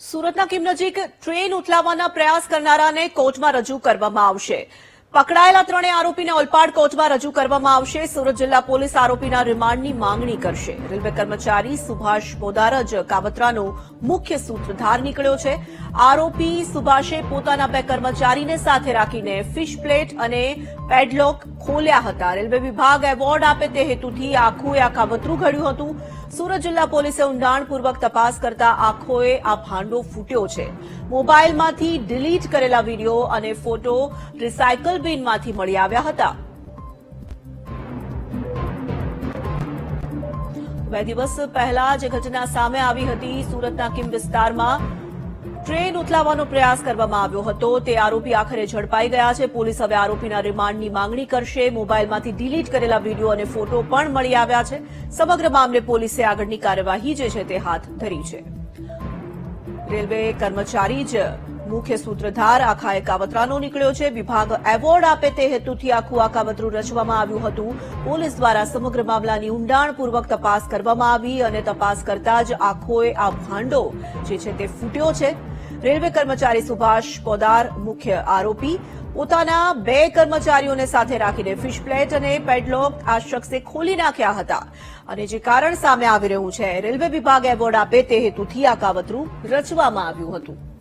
સુરતના કિમ નજીક ટ્રેન ઉથલાવવાના પ્રયાસ કરનારાને કોર્ટમાં રજૂ કરવામાં આવશે. પકડાયેલા ત્રણેય આરોપીને ઓલપાડ કોર્ટમાં રજૂ કરવામાં આવશે. સુરત જિલ્લા પોલીસ આરોપીના રિમાન્ડની માંગણી કરશે. રેલવે કર્મચારી સુભાષ બોદારજ કાવતરાનો મુખ્ય સૂત્રધાર નીકળ્યો છે. આરોપી સુભાષે પોતાના બે કર્મચારીને સાથે રાખીને ફિશ પ્લેટ અને પેડલોક ખોલ્યા હતા. રેલવે વિભાગ એવોર્ડ આપે તે હેતુથી આખું આ કાવતરું ઘડ્યું હતું. સુરત જિલ્લા પોલીસે ઊંડાણપૂર્વક તપાસ કરતા આખોએ આ ભાંડો ફૂટ્યો છે. મોબાઈલમાંથી ડિલીટ કરેલા વીડિયો અને ફોટો રિસાયકલ બિનમાંથી મળી આવ્યા હતા. બે દિવસ પહેલા જે ઘટના સામે આવી હતી. સુરતના કિમ વિસ્તારમાં ટ્રેન ઉથલાવવાનો પ્રયાસ કરવામાં આવ્યો હતો. તે આરોપી આખરે ઝડપાઈ ગયા છે. પોલીસ હવે આરોપીના રિમાન્ડની માંગણી કરશે. મોબાઈલમાંથી ડિલીટ કરેલા વીડિયો અને ફોટો પણ મળી આવ્યા છે. સમગ્ર મામલે પોલીસે આગળની કાર્યવાહી જે છે તે હાથ ધરી છે. રેલવે કર્મચારી જ મુખ્ય સૂત્રધાર આખા એક કાવતરાનો નીકળ્યો છે. વિભાગ એવોર્ડ આપે તે હેતુથી આખું આ રચવામાં આવ્યું હતું. પોલીસ દ્વારા સમગ્ર મામલાની ઊંડાણપૂર્વક તપાસ કરવામાં આવી અને તપાસ કરતા જ આખોએ આ ભાંડો જે છે તે ફૂટ્યો છે. રેલવે કર્મચારી સુભાષ પોદાર, મુખ્ય આરોપી, પોતાના બે કર્મચારીઓને સાથે રાખીને ફિશ પ્લેટ અને પેડલોક આ શખ્સે ખોલી નાખ્યા હતા. અને જે કારણ સામે આવી રહ્યું છે, રેલવે વિભાગ એવોર્ડ આપે તે હેતુથી આ કાવતરું રચવામાં આવ્યું હતું.